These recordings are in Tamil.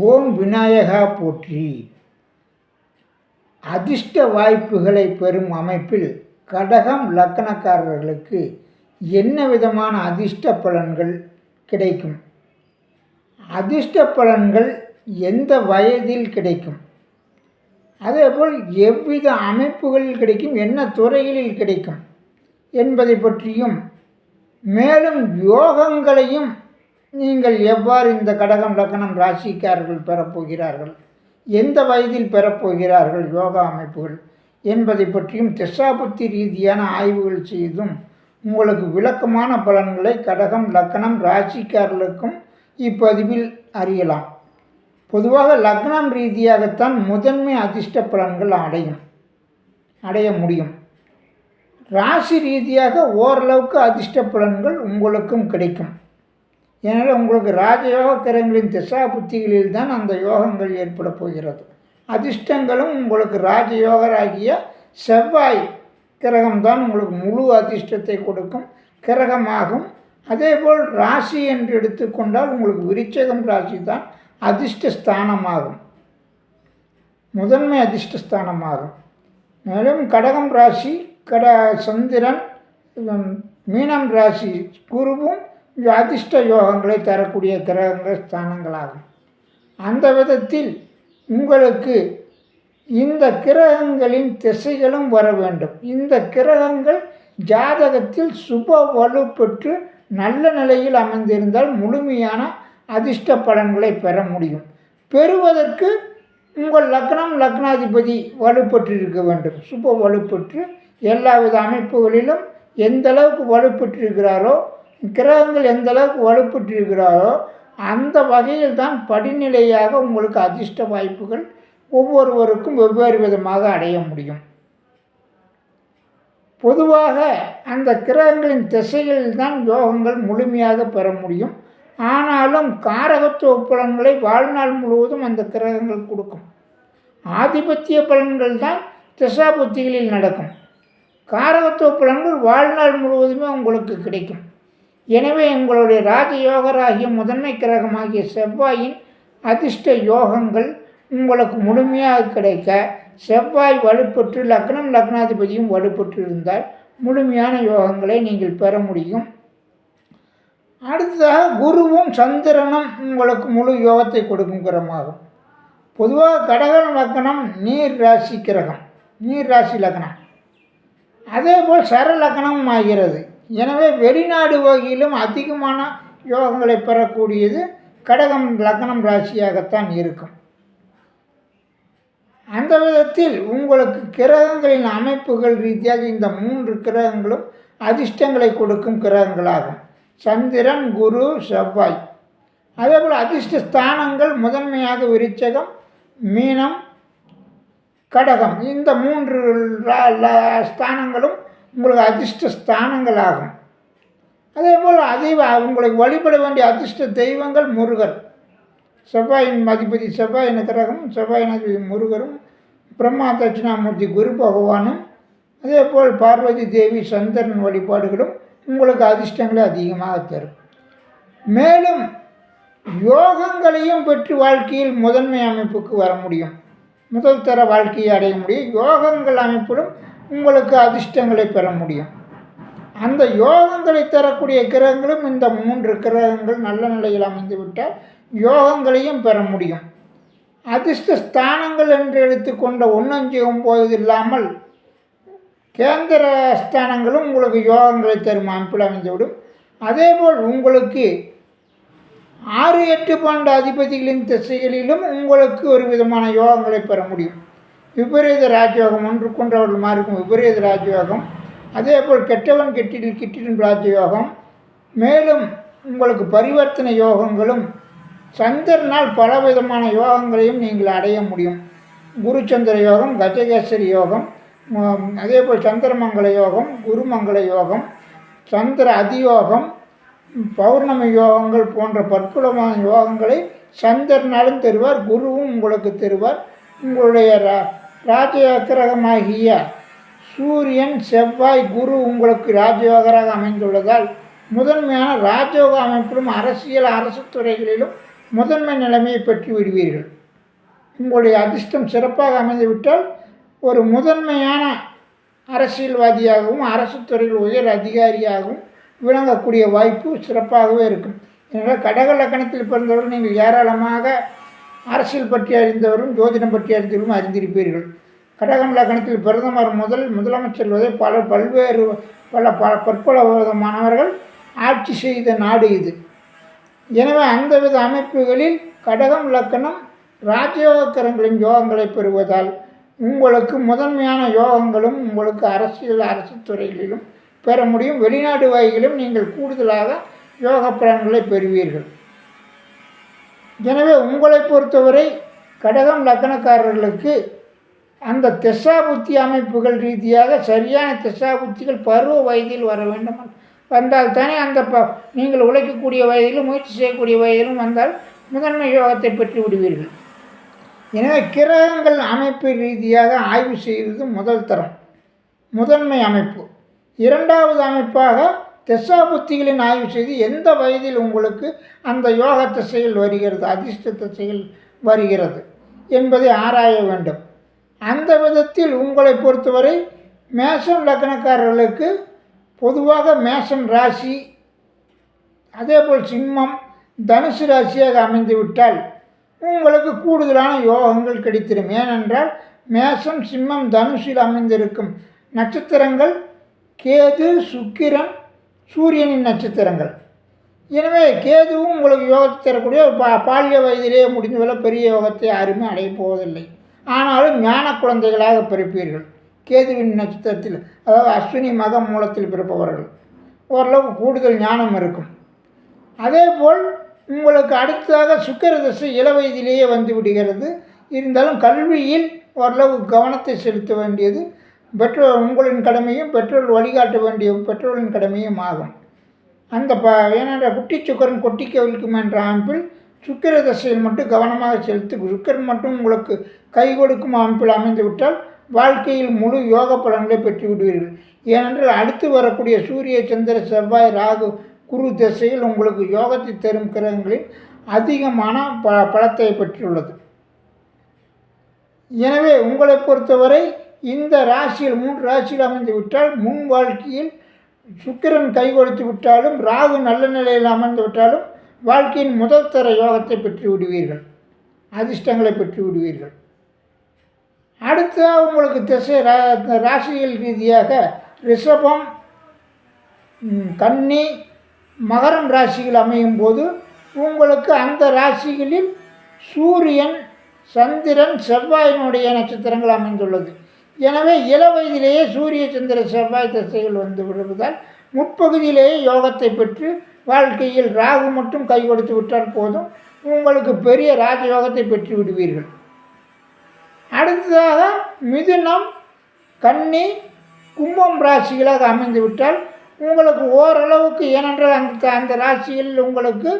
ஓம் விநாயகா போற்றி. அதிர்ஷ்ட வாய்ப்புகளை பெறும் அமைப்பில் கடகம் லக்கணக்காரர்களுக்கு என்ன விதமான அதிர்ஷ்ட பலன்கள் கிடைக்கும்? அதிர்ஷ்ட பலன்கள் எந்த வயதில் கிடைக்கும்? அதேபோல் எவ்வித அமைப்புகளில் கிடைக்கும்? என்ன துறைகளில் கிடைக்கும்? என்பதை பற்றியும் மேலும் யோகங்களையும் நீங்கள் எவ்வாறு இந்த கடகம் லக்னம் ராசிக்காரர்கள் பெறப்போகிறார்கள் எந்த வயதில் பெறப்போகிறார்கள் யோகா அமைப்புகள்? என்பதை பற்றியும் திசாபுத்தி ரீதியான ஆய்வுகள் செய்தும் உங்களுக்கு விளக்கமான பலன்களை கடகம் லக்னம் ராசிக்காரர்களுக்கும் இப்பதிவில் அறியலாம். பொதுவாக லக்னம் ரீதியாகத்தான் முதன்மை அதிர்ஷ்ட பலன்கள் அடையும் அடைய முடியும். ராசி ரீதியாக ஓரளவுக்கு அதிர்ஷ்ட பலன்கள் உங்களுக்கும் கிடைக்கும். எனவே உங்களுக்கு ராஜயோக கிரகங்களின் திசா புத்திகளில் தான் அந்த யோகங்கள் ஏற்பட போகிறது. அதிர்ஷ்டங்களும் உங்களுக்கு ராஜயோகராகிய செவ்வாய் கிரகம்தான் உங்களுக்கு முழு அதிர்ஷ்டத்தை கொடுக்கும் கிரகமாகும். அதேபோல் ராசி என்று எடுத்துக்கொண்டால் உங்களுக்கு விருச்சகம் ராசி தான் அதிர்ஷ்ட ஸ்தானமாகும் முதன்மை அதிர்ஷ்ட ஸ்தானமாகும் மேலும் கடகம் ராசி கட சந்திரன் மீனம் ராசி குருவும் அதிர்ஷ்ட யோகங்களை தரக்கூடிய கிரகங்கள் ஸ்தானங்களாகும். அந்த விதத்தில் உங்களுக்கு இந்த கிரகங்களின் திசைகளும் வர வேண்டும். இந்த கிரகங்கள் ஜாதகத்தில் சுப வலு பெற்று நல்ல நிலையில் அமைந்திருந்தால் முழுமையான அதிர்ஷ்ட பலன்களை பெற முடியும். பெறுவதற்கு உங்கள் லக்னம் லக்னாதிபதி வலுப்பெற்றிருக்க வேண்டும். சுப வலுப்பெற்று எல்லாவித அமைப்புகளிலும் எந்த அளவுக்கு வலுப்பெற்றிருக்கிறாரோ கிரகங்கள் எந்த அளவுக்கு அந்த வகையில் தான் படிநிலையாக உங்களுக்கு அதிர்ஷ்ட வாய்ப்புகள் ஒவ்வொருவருக்கும் வெவ்வேறு விதமாக அடைய முடியும். பொதுவாக அந்த கிரகங்களின் திசைகளில் தான் யோகங்கள் முழுமையாக பெற முடியும். ஆனாலும் காரகத்துவ பலன்களை வாழ்நாள் முழுவதும் அந்த கிரகங்கள் கொடுக்கும். ஆதிபத்திய பலன்கள் தான் திசா புத்திகளில் நடக்கும். காரகத்துவ பலன்கள் வாழ்நாள் முழுவதுமே உங்களுக்கு கிடைக்கும். எனவே உங்களுடைய ராஜயோகராகிய முதன்மை கிரகமாகிய செவ்வாயின் அதிர்ஷ்ட யோகங்கள் உங்களுக்கு முழுமையாக கிடைக்க செவ்வாய் வலுப்பெற்று லக்னம் லக்னாதிபதியும் வலுப்பெற்று இருந்தால் முழுமையான யோகங்களை நீங்கள் பெற முடியும். அடுத்ததாக குருவும் சந்திரனும் உங்களுக்கு முழு யோகத்தை கொடுக்கும் கிரகமாகும். பொதுவாக கடகம் லக்னம் நீர் ராசி கிரகம் நீர் ராசி லக்னம். அதேபோல் சர லக்னமும் ஆகிறது. எனவே வெளிநாடு வகையிலும் அதிகமான யோகங்களை பெறக்கூடியது கடகம் லக்னம் ராசியாகத்தான் இருக்கும். அந்த விதத்தில் உங்களுக்கு கிரகங்களின் அமைப்புகள் ரீதியாக இந்த மூன்று கிரகங்களும் அதிர்ஷ்டங்களை கொடுக்கும் கிரகங்களாகும். சந்திரன் குரு செவ்வாய். அதேபோல் அதிர்ஷ்ட ஸ்தானங்கள் முதன்மையாக விருச்சகம் மீனம் கடகம். இந்த மூன்று ஸ்தானங்களும் உங்களுக்கு அதிர்ஷ்ட ஸ்தானங்களாகும். அதேபோல் அதை உங்களுக்கு வழிபட வேண்டிய அதிர்ஷ்ட தெய்வங்கள் முருகர். செவ்வாயின் அதிபதி செவ்வாயின் கிரகம் செவ்வாயின் அதிபதி முருகரும் பிரம்மா தட்சிணாமூர்த்தி குரு பகவானும் அதேபோல் பார்வதி தேவி சந்திரன் வழிபாடுகளும் உங்களுக்கு அதிர்ஷ்டங்களை அதிகமாக தரும். மேலும் யோகங்களையும் பெற்று வாழ்க்கையில் முதன்மை அமைப்புக்கு வர முடியும். முதல் தர வாழ்க்கையை அடைய முடியும். யோகங்கள் அமைப்பிலும் உங்களுக்கு அதிர்ஷ்டங்களை பெற முடியும். அந்த யோகங்களை தரக்கூடிய கிரகங்களும் இந்த மூன்று கிரகங்கள் நல்ல நிலையில் அமைந்துவிட்டால் யோகங்களையும் பெற முடியும். அதிர்ஷ்ட ஸ்தானங்கள் என்று எடுத்துக்கொண்ட ஒன்னஞ்சு ஒம்பது இல்லாமல் கேந்திர ஸ்தானங்களும் உங்களுக்கு யோகங்களை தரும் அமைப்பில் அமைந்துவிடும். அதேபோல் உங்களுக்கு ஆறு எட்டு பன்னெண்டு அதிபதிகளின் திசைகளிலும் உங்களுக்கு ஒரு விதமான யோகங்களை பெற முடியும். விபரீத ராஜயோகம் ஒன்று கொண்டவர்கள் மாறிக்கும் விபரீத ராஜயோகம். அதேபோல் கெட்டவன் கெட்டிடில் கிட்டிடும் ராஜயோகம். மேலும் உங்களுக்கு பரிவர்த்தனை யோகங்களும் சந்திரனால் பல விதமான யோகங்களையும் நீங்கள் அடைய முடியும். குருச்சந்திர யோகம் கஜகேசரி யோகம் அதே போல் சந்திரமங்கல யோகம் குருமங்கல யோகம் சந்திர அதியோகம் பௌர்ணமி யோகங்கள் போன்ற பற்புலமான யோகங்களை சந்திரனாலும் தருவார் குருவும் உங்களுக்கு தருவார். உங்களுடைய ரா சூரியன் செவ்வாய் குரு உங்களுக்கு ராஜயோகராக அமைந்துள்ளதால் முதன்மையான ராஜயோக அமைப்பிலும் அரசியல் அரசு துறைகளிலும் முதன்மை நிலைமையை பெற்று விடுவீர்கள். உங்களுடைய அதிர்ஷ்டம் சிறப்பாக அமைந்துவிட்டால் ஒரு முதன்மையான அரசியல்வாதியாகவும் அரசு துறையில் உயர் அதிகாரியாகவும் விளங்கக்கூடிய வாய்ப்பு சிறப்பாகவே இருக்கும். எனவே கடக லக்கணத்தில் பிறந்தவர்கள் நீங்கள் ஏராளமாக அரசியல் பற்றி அறிந்தவரும் ஜோதிடம் பற்றி அறிந்தவரும் அறிந்திருப்பீர்கள். கடகம் லக்னத்தில் பிரதமர் முதல் முதலமைச்சர் வரை பல பல்வேறு பல பல பற்பல விதமானவர்கள் ஆட்சி செய்த நாடு இது. எனவே அந்தவித அமைப்புகளில் கடகம் லக்கணம் ராஜயோகக்கரங்களின் யோகங்களை பெறுவதால் உங்களுக்கு முதன்மையான யோகங்களும் உங்களுக்கு அரசியல் அரசு துறைகளிலும் பெற முடியும். வெளிநாடு வகைகளிலும் நீங்கள் கூடுதலாக யோக பலன்களை பெறுவீர்கள். எனவே உங்களை பொறுத்தவரை கடகம் லக்கணக்காரர்களுக்கு அந்த திசா புத்தி அமைப்புகள் ரீதியாக சரியான திசா புத்திகள் பருவ வயதில் வர வேண்டும். வந்தால் தானே அந்த ப நீங்கள் உழைக்கக்கூடிய வயதிலும் முயற்சி செய்யக்கூடிய வயதிலும் வந்தால் முதன்மை யோகத்தை பெற்று விடுவீர்கள். எனவே கிரகங்கள் அமைப்பு ரீதியாக ஆய்வு செய்வது முதல் தரம். முதன்மை அமைப்பு. இரண்டாவது அமைப்பாக திசாபுத்திகளின் ஆய்வு செய்து எந்த வயதில் உங்களுக்கு அந்த யோக திசையில் வருகிறது அதிர்ஷ்ட திசையில் வருகிறது என்பதை ஆராய வேண்டும். அந்த விதத்தில் உங்களை பொறுத்தவரை மேஷம் லக்னக்காரர்களுக்கு பொதுவாக மேஷம் ராசி அதேபோல் சிம்மம் தனுசு ராசியாக அமைந்துவிட்டால் உங்களுக்கு கூடுதலான யோகங்கள் கிடைத்திடும். ஏனென்றால் மேஷம் சிம்மம் தனுஷில் அமைந்திருக்கும் நட்சத்திரங்கள் கேது சுக்கிரன் சூரியனின் நட்சத்திரங்கள். எனவே கேதுவும் உங்களுக்கு யோகத்தை தரக்கூடிய பா பால்ய வயதிலேயே முடிந்தவரை பெரிய யோகத்தை யாருமே அடையப் போவதில்லை. ஆனாலும் ஞான குழந்தைகளாக பிறப்பீர்கள். கேதுவின் நட்சத்திரத்தில் அதாவது அஸ்வினி மக மூலத்தில் பிறப்பவர்கள். ஓரளவு கூடுதல் ஞானம் இருக்கும். அதேபோல் உங்களுக்கு அடுத்ததாக சுக்கர தசை இள வயதிலேயே வந்து விடுகிறது. இருந்தாலும் கல்வியில் ஓரளவு கவனத்தை செலுத்த வேண்டியது பெற்றோர் உங்களின் கடமையும் பெற்றோர் வழிகாட்ட வேண்டிய பெற்றோரின் கடமையும் ஆகும். அந்த ப ஏனென்ற குட்டி சுக்கரன் கொட்டி கவிழ்க்கும் என்ற அமைப்பில் சுக்கிர தசையில் மட்டும் கவனமாக செலுத்தி சுக்கரன் மட்டும் உங்களுக்கு கை கொடுக்கும் அமைப்பில் அமைந்துவிட்டால் வாழ்க்கையில் முழு யோக பலன்களை பெற்று விடுவீர்கள் ஏனென்றால் அடுத்து வரக்கூடிய சூரிய சந்திர செவ்வாய் ராகு குரு திசையில் உங்களுக்கு யோகத்தை தரும் கிரகங்களில் அதிகமான ப பலத்தை பெற்றுள்ளது. எனவே உங்களை பொறுத்தவரை இந்த ராசியில் மூன்று ராசியில் அமைந்து விட்டால் முன் வாழ்க்கையில் சுக்கிரன் கை கொடுத்து விட்டாலும் ராகு நல்ல நிலையில் அமர்ந்து விட்டாலும் வாழ்க்கையின் முதல் தர யோகத்தை பெற்று விடுவீர்கள். அதிர்ஷ்டங்களை பெற்று விடுவீர்கள். அடுத்து உங்களுக்கு திசை ரா ராசிகள் ரீதியாக ரிஷபம் கன்னி மகரம் ராசிகள் அமையும் போது உங்களுக்கு அந்த ராசிகளில் சூரியன் சந்திரன் செவ்வாயினுடைய நட்சத்திரங்கள் அமைந்துள்ளது. எனவே இள வயதிலேயே சூரிய சந்திர செவ்வாய் திசைகள் வந்து விடுவதால் முற்பகுதியிலேயே யோகத்தை பெற்று வாழ்க்கையில் ராகு மட்டும் கை கொடுத்து விட்டால் போதும். உங்களுக்கு பெரிய ராஜயோகத்தை பெற்று விடுவீர்கள். அடுத்ததாக மிதுனம் கன்னி கும்பம் ராசிகளாக அமைந்து விட்டால் உங்களுக்கு ஓரளவுக்கு ஏனென்றால் அந்த அந்த ராசியில் உங்களுக்கு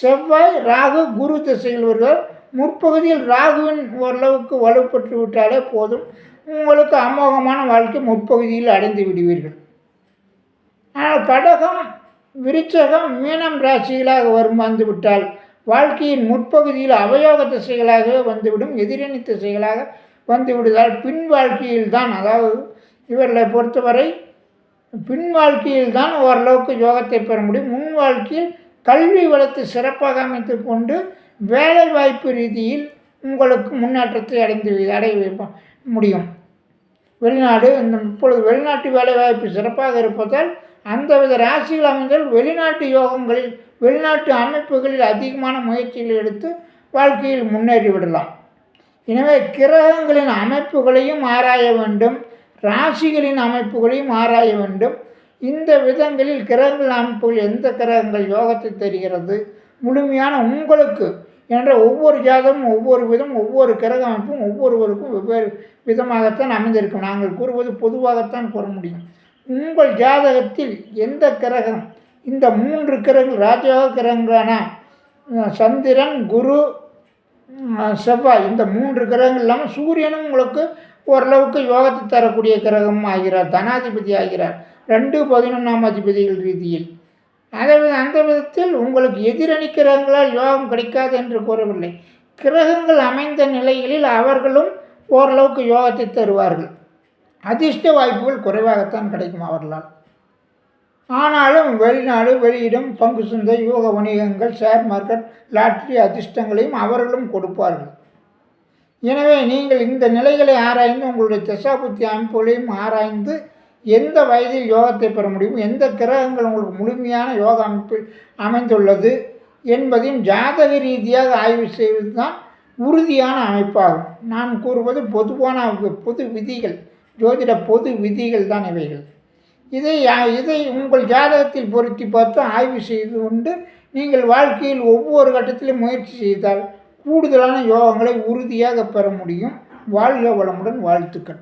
செவ்வாய் ராகு குரு திசையில் வருவார். முற்பகுதியில் ராகுவின் ஓரளவுக்கு வலுப்பட்டு விட்டாலே போதும். உங்களுக்கு அமோகமான வாழ்க்கை முற்பகுதியில் அடைந்து விடுவீர்கள். ஆனால் கடகம் விருச்சகம் மீனம் ராசிகளாக வரும் வந்துவிட்டால் வாழ்க்கையின் முற்பகுதியில் அவயோக திசைகளாகவே வந்துவிடும் எதிரணி திசைகளாக வந்து விடுதால் பின் வாழ்க்கையில் தான் அதாவது இவர்களை பொறுத்தவரை பின் வாழ்க்கையில் தான் ஓரளவுக்கு யோகத்தை பெற முடியும். முன் வாழ்க்கையில் கல்வி வளர்த்து சிறப்பாக அமைத்து கொண்டு வேலை வாய்ப்பு ரீதியில் உங்களுக்கு முன்னேற்றத்தை அடைந்து அடைய வைப்ப- முடியும். வெளிநாடு இந்த இப்பொழுது வெளிநாட்டு வேலைவாய்ப்பு சிறப்பாக இருப்பதால் அந்தவித ராசிகள் அமைந்தால் வெளிநாட்டு யோகங்களில் வெளிநாட்டு அமைப்புகளில் அதிகமான முயற்சிகள் எடுத்து வாழ்க்கையில் முன்னேறி விடலாம். எனவே கிரகங்களின் அமைப்புகளையும் ஆராய வேண்டும் ராசிகளின் அமைப்புகளையும் ஆராய வேண்டும். இந்த விதங்களில் கிரகங்கள் அமைப்புகள் எந்த கிரகங்கள் யோகத்தை தருகிறது? முழுமையான உங்களுக்கு என்ற ஒவ்வொரு ஜாதகமும் ஒவ்வொரு விதம் ஒவ்வொரு கிரக அமைப்பும் ஒவ்வொருவருக்கும் வெவ்வேறு விதமாகத்தான் அமைந்திருக்கும். நாங்கள் கூறுவது பொதுவாகத்தான் கூற முடியும். உங்கள் ஜாதகத்தில் எந்த கிரகம் இந்த மூன்று கிரகங்கள் ராஜயோக கிரகங்களான சந்திரன் குரு செவ்வாய் இந்த மூன்று கிரகங்கள் இல்லாமல் சூரியனும் உங்களுக்கு ஓரளவுக்கு யோகத்தை தரக்கூடிய கிரகம் ஆகிறார். தனாதிபதி ஆகிறார். ரெண்டு பதினொன்றாம் அதிபதிகள் ரீதியில். அதை அந்த விதத்தில் உங்களுக்கு எதிரணி கிரகங்களால் யோகம் கிடைக்காது என்று கூறவில்லை. கிரகங்கள் அமைந்த நிலைகளில் அவர்களும் ஓரளவுக்கு யோகத்தை தருவார்கள். அதிர்ஷ்ட வாய்ப்புகள் குறைவாகத்தான் கிடைக்கும் அவர்களால். ஆனாலும் வெளிநாடு வெளியிடம் பங்கு சந்தை யோக வணிகங்கள் ஷேர் மார்க்கெட் லாட்ரி அதிர்ஷ்டங்களையும் அவர்களும் கொடுப்பார்கள். எனவே நீங்கள் இந்த நிலைகளை ஆராய்ந்து உங்களுடைய தசாபுத்தி அமைப்புகளையும் ஆராய்ந்து எந்த வயதில் யோகத்தை பெற முடியும்? எந்த கிரகங்கள் உங்களுக்கு முழுமையான யோக அமைப்பில் அமைந்துள்ளது என்பதையும் ஜாதக ரீதியாக ஆய்வு செய்வது தான் உறுதியான அமைப்பாகும். நான் கூறுவது பொதுவான பொது விதிகள் ஜோதிட பொது விதிகள் தான் இவைகள். இதை இதை உங்கள் ஜாதகத்தில் பொருத்தி பார்த்து ஆய்வு செய்து கொண்டு நீங்கள் வாழ்க்கையில் ஒவ்வொரு கட்டத்திலும் முயற்சி செய்தால் கூடுதலான யோகங்களை உறுதியாக பெற முடியும். வாழ்க வளமுடன் வாழ்த்துக்கள்.